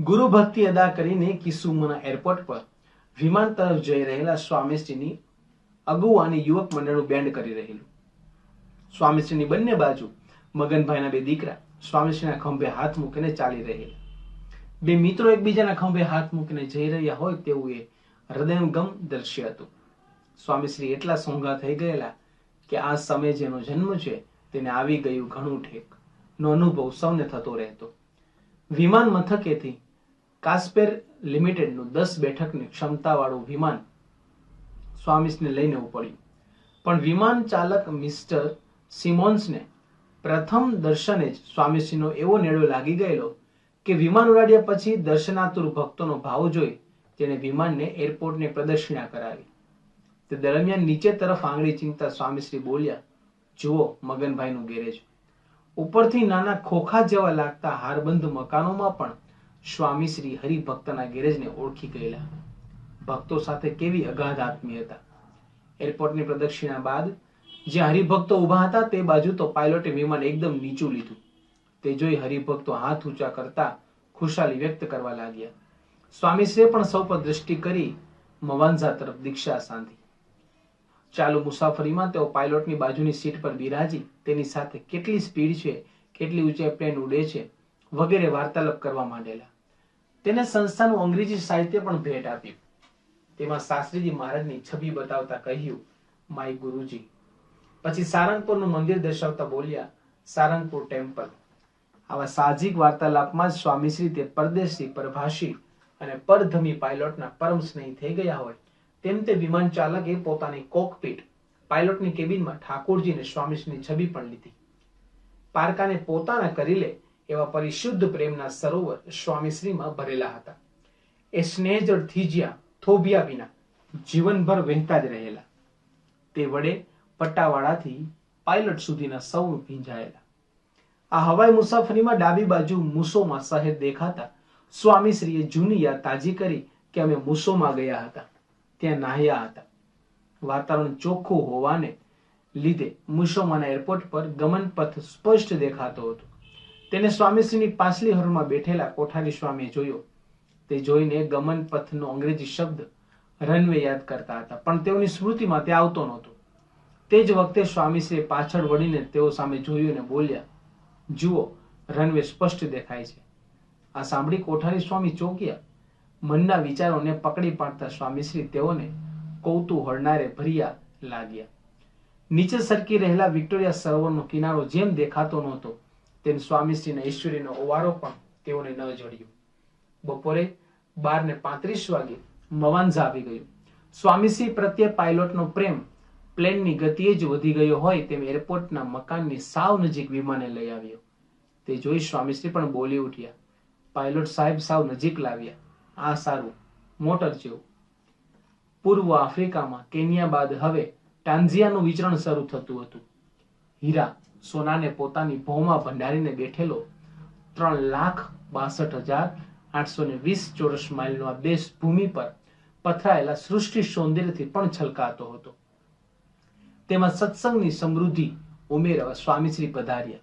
ગુરુ ભક્તિ અદા કરીને કિસુમના એરપોર્ટ પર વિમાન તરફ જઈ રહેલા સ્વામીશ્રીની અગુવાની યુવક મંડળનું બેન્ડ કરી રહેલું. સ્વામીશ્રીની બંને બાજુ મગનભાઈના બે દીકરા સ્વામીશ્રીના ખંભે હાથ મૂકીને ચાલી રહેલા. બે મિત્રો એકબીજાના ખંભે હાથ મૂકીને જઈ રહ્યા હોય તેવું એ હૃદયંગમ દ્રશ્ય હતું. સ્વામીશ્રી એટલા સોંગા થઈ ગયેલા કે આ સમય જેનો જન્મ છે તેને આવી ગયું ઘણું ઠેક. નો અનુભવ સૌને થતો રહેતો. વિમાન મથકેથી કાસ્પેર લિમિટેડનું દસ બેઠકની ક્ષમતાવાળું વિમાન સ્વામીસને લઈને ઉપડ્યું. પણ વિમાન ચાલક મિસ્ટર સિમોન્સને પ્રથમ દર્શને જ સ્વામીશ્રીનો એવો નેડો લાગી ગયેલો કે વિમાન ઉડાડ્યા પછી દર્શનાતુર ભક્તોનો ભાવ જોઈ તેણે વિમાનને એરપોર્ટને પ્રદક્ષિણા કરાવી. તે દરમિયાન નીચે તરફ આંગળી ચીંધતા સ્વામીશ્રી બોલ્યા, જુઓ, મગનભાઈનું ગેરેજ. ઉપરથી નાના ખોખા જેવા લાગતા હારબંધ મકાનોમાં પણ સ્વામીશ્રી હરિભક્તના ગેરેજને ઓળખી ગયેલા. ભક્તો સાથે કેવી અગાધ આત્મીયતા એરપોર્ટની પ્રદક્ષિણા બાદ જ્યાં હરિભક્તો ઊભા હતા તે બાજુ તો પાયલોટે વિમાન એકદમ નીચું લીધું. તે જોઈ હરિભક્તો હાથ ઊંચા કરતા ખુશાલી વ્યક્ત કરવા લાગ્યા. સ્વામીશ્રીએ પણ સૌ પર દ્રષ્ટિ કરી મવાનઝા તરફ દીક્ષા સાંધી. ચાલુ મુસાફરીમાં તેઓ પાયલોટની બાજુની સીટ પર બિરાજી તેની સાથે કેટલી સ્પીડ છે, કેટલી ઊંચાઈ પ્લેન ઉડે છે વગેરે વાર્તાલાપ કરવા માંડેલા. તેને સંસ્થાનું અંગ્રેજી સાહિત્ય પણ ભેટ આપ્યું. તેમાં શાસ્ત્રીજી મહારાજની છબી બતાવતા કહ્યું, માય ગુરુજી. પછી સારંગપુરનું મંદિર દર્શાવતા બોલ્યા, સારંગપુર ટેમ્પલ. આવા સાહજિક વાર્તાલાપમાં જ સ્વામીશ્રી તે પરદેશી, પરભાષી અને પરધમી પાયલોટના પરમ સ્નેહી થઈ ગયા હોય, તેમ તે વિમાન ચાલકે પોતાની કોકપીટ પાયલોટની કેબિનમાં ઠાકોરજી અને સ્વામીશ્રીની છબી પણ લીધી. પારકાને પોતાના કરી લે એવા પરિશુદ્ધ પ્રેમના સરોવર સ્વામીશ્રીમાં ભરેલા હતા. એ સ્નેહજળ થીજ્યા, થોભ્યા વિના જીવનભર વહેતા જ રહેલા. તે વડે પટ્ટાવાળાથી પાયલટ સુધીના સૌ ભીંજાયેલા. આ હવાઈ મુસાફરીમાં ડાબી બાજુ મુસોમાં શહેર દેખાતા સ્વામીશ્રીએ જૂની યાદ તાજી કરી કે અમે મુસોમાં ગયા હતા. ત્યાં નાહ્યા હતા. વાતાવરણ ચોખ્ખું હોવાને લીધે મુસોમાના એરપોર્ટ પર ગમન પથ સ્પષ્ટ દેખાતો હતો. તેને સ્વામીશ્રીની પાછલી હરોળમાં બેઠેલા કોઠારી સ્વામીએ જોયો. તે જોઈને ગમન પથનો અંગ્રેજી શબ્દ રનવે યાદ કરતા હતા, પણ તેઓની સ્મૃતિમાં તે આવતો નહોતો. તે જ વખતે સ્વામીશ્રીએ પાછળ વળીને તેઓ સામે જોયું અને બોલ્યા, જુઓ, રનવે સ્પષ્ટ દેખાય છે. આ સાંભળી કોઠારી સ્વામી ચોક્યા. મનના વિચારોને પકડી પાડતા સ્વામીશ્રી તેઓને કૌતુહળનારે ભર્યા લાગ્યા. નીચે સરકી રહેલા વિક્ટોરિયા સરોવરનો કિનારો જેમ દેખાતો નહોતો તેમ સ્વામીશ્રીના ઈશ્વરીનો ઓવારો પણ તેઓને ન જડ્યો. બપોરે બાર ને પાંત્રીસ વાગે મવાંઝા આવી ગયું. સ્વામીશ્રી પ્રત્યે પાયલોટનો પ્રેમ પ્લેનની ગતિએ જ વધી ગયો હોય તેમ એરપોર્ટના મકાનની સાવ નજીક વિમાને લઈ આવ્યો. તે જોઈ સ્વામીશ્રી પણ બોલી ઉઠ્યા. પાયલોટ સાહેબ સાવ નજીક લાવ્યા. આ સારું, મોટર જેવું. પૂર્વ આફ્રિકામાં કેન્યા બાદ હવે ટાન્ઝિયાનું વિચરણ શરૂ થતું હતું. હીરા સોનાને પોતાની ભોમાં ભંડારીને બેઠેલો ત્રણ લાખ બાસઠ હજાર આઠસો ને વીસ ચોરસ માઇલનો આ દેશ ભૂમિ પર પથરાયેલા સૃષ્ટિ સૌંદર્યથી પણ છલકાતો હતો. તેમાં સત્સંગની સમૃદ્ધિ ઉમેરવા સ્વામીશ્રી પધાર્યા.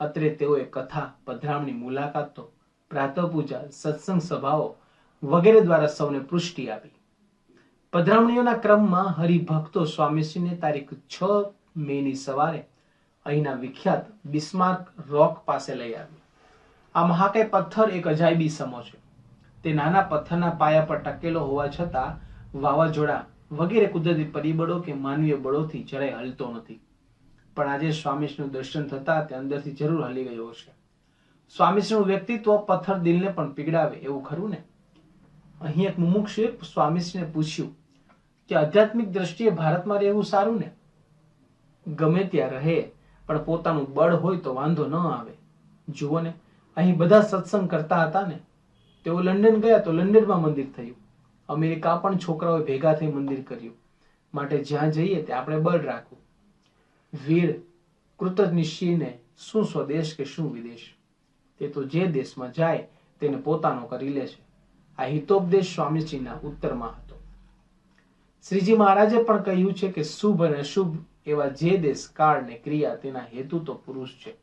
અત્રે તેઓએ કથા, પધરામણી, મુલાકાતો પ્રાતઃ પૂજા સત્સંગ સભાઓ વગેરે દ્વારા સૌને પુષ્ટિ આપી. પધરામણીઓના ક્રમમાં હરિભક્તો સ્વામીશ્રીને તારીખ છ મે ની સવારે અહીંના વિખ્યાત બિસ્માર્ક રોક પાસે લઈ આવી આ મહાકાય પથ્થર એક અજાયબી સમો છે. તે નાના પથ્થરના પાયા પર ટકેલો હોવા છતાં વાવાઝોડા વગેરે કુદરતી પરિબળો કે માનવીય બળોથી જરાય હલતો નથી. પણ આજે સ્વામીશ્રીનું દર્શન થતા તે અંદરથી જરૂર હલી ગયો છે સ્વામીશ્રીનું વ્યક્તિત્વ પથ્થર દિલને પણ પીગડાવે એવું ખરું ને? અહીં એક મુમુક્ષુએ સ્વામીશ્રીને પૂછ્યું, કે આધ્યાત્મિક દ્રષ્ટિએ ભારતમાં રહેવું સારું ને? ગમે ત્યાં રહે પણ પોતાનું બળ હોય તો વાંધો ન આવે. જુઓ ને, અહીં બધા સત્સંગ કરતા હતા ને, તેઓ લંડન ગયા તો લંડનમાં મંદિર થયું. અમેરિકા પણ છોકરાઓએ ભેગા થઈ મંદિર કર્યું. માટે જ્યાં જઈએ ત્યાં આપણે બળ રાખવું. વીર કૃતજ્ઞશીને શું સ્વદેશ કે શું વિદેશ? તે તો જે દેશમાં જાય તેને પોતાનો કરી લે છે. આ હિતોપદેશ સ્વામીજીના ઉત્તરમાં હતો. શ્રીજી મહારાજે પણ કહ્યું છે કે શુભ અને અશુભ એવા જે દેશ કાળ ને ક્રિયા તેના હેતુ તો પુરુષ છે.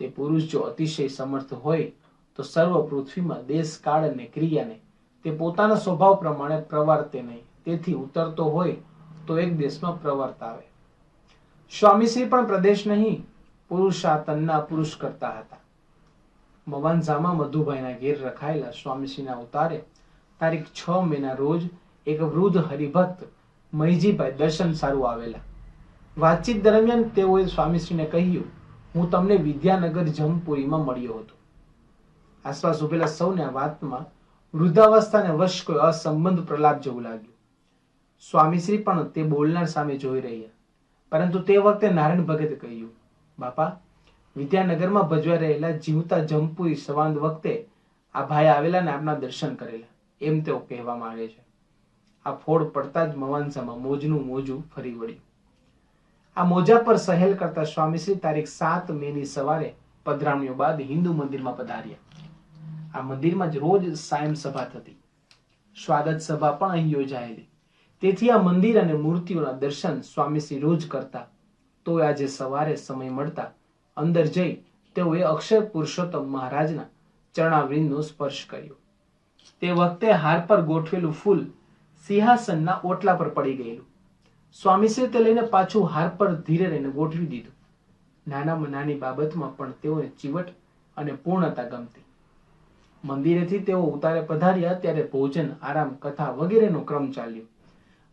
તે પુરુષ જો અતિશય સમર્થ હોય, તો સર્વ પૃથ્વીમાં દેશ કાળ અને ક્રિયાને તે પોતાના સ્વભાવ પ્રમાણે પ્રવર્તે નહીં. તેથી ઉતરતો હોય, તો એક દેશમાં પ્રવર્તાવે સ્વામીશ્રી પણ પ્રદેશ નહીં પુરુષાતનના પુરુષ કરતા હતા. મવાનઝામાં મધુભાઈના ઘેર રખાયેલા સ્વામીશ્રીના ઉતારે તારીખ છ મેના રોજ એક વૃદ્ધ હરિભક્ત મહીજીભાઈ દર્શન સારું આવેલા. વાતચીત દરમિયાન તેઓએ સ્વામીશ્રીને કહ્યું, હું તમને વિદ્યાનગર જમપુરીમાં મળ્યો હતો. આસપાસ ઉભેલા સૌને આ વાતમાં વૃદ્ધાવસ્થાને વશ કોઈ અસંબંધ પ્રલાપ જેવું લાગ્યું. સ્વામીશ્રી પણ તે બોલનાર સામે જોઈ રહ્યા. પરંતુ તે વખતે નારાયણ ભગતે કહ્યું, બાપા, વિદ્યાનગરમાં ભજવા રહેલા જીવતા જમપુરી સવાંદ વખતે આ ભાઈ આવેલા ને આપના દર્શન કરેલા. એમ તેઓ કહેવા આવે છે. આ ફોડ પડતા જ મવાનસામાં મોજનું મોજું ફરી વળ્યું. આ મોજા પર સહેલ કરતા સ્વામીશ્રી તારીખ સાત મે ની સવારે પધરામણીઓ બાદ હિન્દુ મંદિરમાં પધાર્યા. આ મંદિરમાં જ રોજ સાયમ સભા થતી. સ્વાગત સભા પણ અહીં યોજાયેલી. તેથી આ મંદિર અને મૂર્તિઓના દર્શન સ્વામીશ્રી રોજ કરતા. તો આજે સવારે સમય મળતા અંદર જઈ તેઓએ અક્ષર પુરુષોત્તમ મહારાજના ચરણાવૃંદનો સ્પર્શ કર્યો. તે વખતે હાર પર ગોઠવેલું ફૂલ સિંહાસનના ઓટલા પર પડી ગયેલું. સ્વામીશ્રી તે લઈને પાછું હાર પર ધીરે રહીને ગોઠવી દીધું. નાનામાં નાની બાબતમાં પણ તેઓને ચીવટ અને પૂર્ણતા ગમતી. મંદિરેથી તેઓ ઉતારે પધાર્યા ત્યારે ભોજન, આરામ, કથા વગેરેનો ક્રમ ચાલ્યો.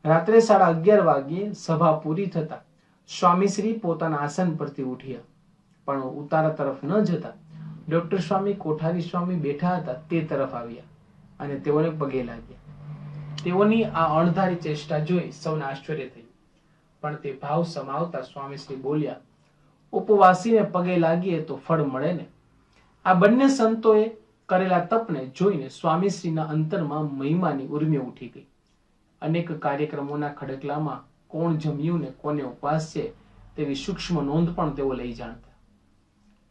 રાત્રે સાડા અગિયાર વાગ્યે સભા પૂરી થતા સ્વામીશ્રી પોતાના આસન પરથી ઉઠ્યા. પણ ઉતારા તરફ ન જતા ડોક્ટર સ્વામી, કોઠારી સ્વામી બેઠા હતા તે તરફ આવ્યા અને તેઓને પગે લાગ્યા. તેઓની આ અણધારી ચેષ્ટા જોઈ સૌને આશ્ચર્ય થયું પણ તે ભાવ સમાવતા સ્વામીશ્રી બોલ્યા, ઉપવાસીને પગે લાગીએ તો ફળ મળે ને? આ બંને સંતોએ કરેલા તપને જોઈને સ્વામીશ્રીના અંતરમાં મહિમાની ઉર્મી ઉઠી ગઈ. અનેક કાર્યક્રમોના ખડકલામાં કોણ જમ્યું ને કોને ઉપવાસ છે તેવી સૂક્ષ્મ નોંધ પણ તેઓ લઈ જાણતા.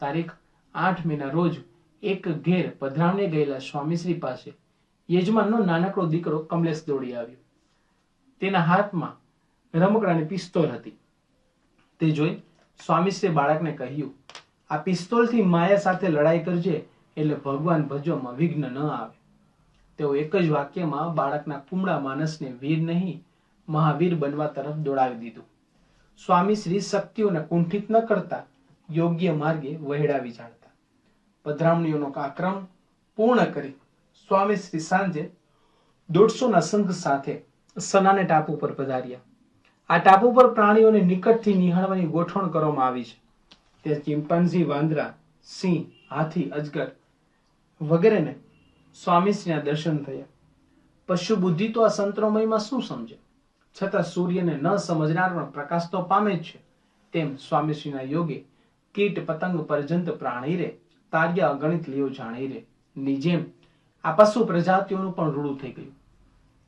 તારીખ આઠ મેના રોજ એક ઘેર પધરાવને ગયેલા સ્વામીશ્રી પાસે યજમાનનો નાનકડો દીકરો કમલેશ દોડી આવ્યો. તેના હાથમાં રમકડાની પિસ્તોલ હતી. તે જોઈ સ્વામીશ્રી બાળકને કહ્યું, આ પિસ્તોલથી માયા સાથે લડાઈ કરજે એટલે ભગવાન ભજવામાં વિઘ્ન ન આવે. તેઓ એક જ વાક્યમાં બાળકના કુમળા માનસને વીર નહીં, મહાવીર બનવા તરફ દોડાવી દીધું. સ્વામીશ્રી શક્તિઓને કુંઠિત ન કરતા, યોગ્ય માર્ગે વહેડાવી જાણતા. પધરામણીઓનો આ પૂર્ણ કરી સ્વામીશ્રી સાંજે દોઢસોના સંઘ સાથે સનાને ટાપુ પર પધાર્યા. આ ટાપુ પર પ્રાણીઓને નિકટથી નિહાળવાની ગોઠવણ કરવામાં આવી છે. ત્યાં ચિમ્પાન્ઝી વાંદરા, સિંહ, હાથી, અજગર વગેરેને સ્વામીશ્રીના દર્શન થયા. પશુ બુદ્ધિ તો આ સંતરોમયમાં શું સમજે? છતાં સૂર્યને ન સમજનાર પણ પ્રકાશ તો પામે જ છે. તેમ સ્વામીશ્રીના યોગે કીટ, પતંગ પર્યંત પ્રાણી રે તાર્ય અગણિત લીઓ જાણી રે. ની જેમ આ પશુ પ્રજાતિઓનું પણ રૂડું થઈ ગયું.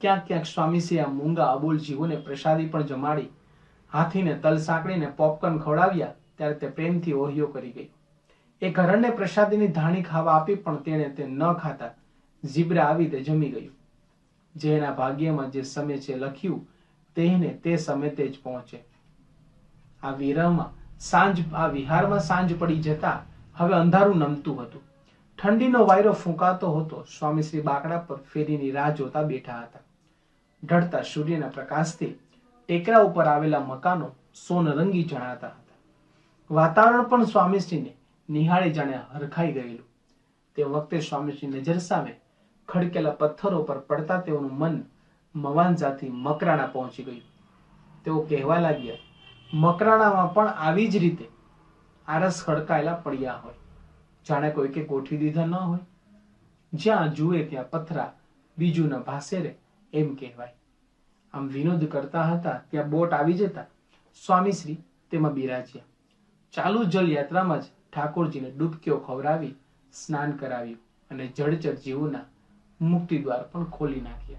ક્યાંક ક્યાંક સ્વામીશ્રી આ મૂંગા અબોલ પ્રસાદી પણ જમાડી, હાથીને તલ સાંકળીને પોપકોર્ન ખવડાવ્યા, ત્યારે તે પ્રેમથી ઓહિયો કરી ગઈ. એ ઘરણને પ્રસાદીની ધાણી ખાવા આપી પણ તેણે તે ન ખાતા જીબ્રા આવી તે જમી ગયું. જે એના ભાગ્યમાં જે સમય છે લખ્યું તેને તે સમય તે જ પહોંચે. આ વિરહમાં સાંજ, આ વિહારમાં સાંજ પડી જતા હવે અંધારું નમતું હતું. ઠંડીનો વાયરો ફૂંકાતો હતો સ્વામીશ્રી બાકડા પર ફેરીની રાહ જોતા બેઠા હતા. ઢળતા સૂર્યના પ્રકાશથી ટેકરા ઉપર આવેલા મકાનો સોનરંગી જણાતા હતા. વાતાવરણ પણ સ્વામીશ્રીને નિહાળી જાણે હરખાઈ ગયેલું. તે વખતે સ્વામીશ્રી નજર સામે ખડકેલા પથ્થરો પર પડતા તેઓનું મન મવાનજાથી મકરાણા પહોંચી ગયું. તેઓ કહેવા લાગ્યા, મકરાણામાં પણ આવી જ રીતે આરસ ખડકાયેલા પડ્યા હોય. જાણે કોઈ કે ગોઠવી દીધા ન હોય. જ્યાં જુએ ત્યાં પથરા બીજું ન ભાસે રે એમ કહેવાય. આમ વિનોદ કરતા હતા, ત્યાં બોટ આવી જતા સ્વામીશ્રી તેમાં બિરાજ્યા. ચાલુ જલયાત્રામાં જ ઠાકોરજીને ડૂબકીઓ ખવડાવી સ્નાન કરાવ્યું અને જળચર જીવોના મુક્તિ દ્વાર પણ ખોલી નાખ્યા.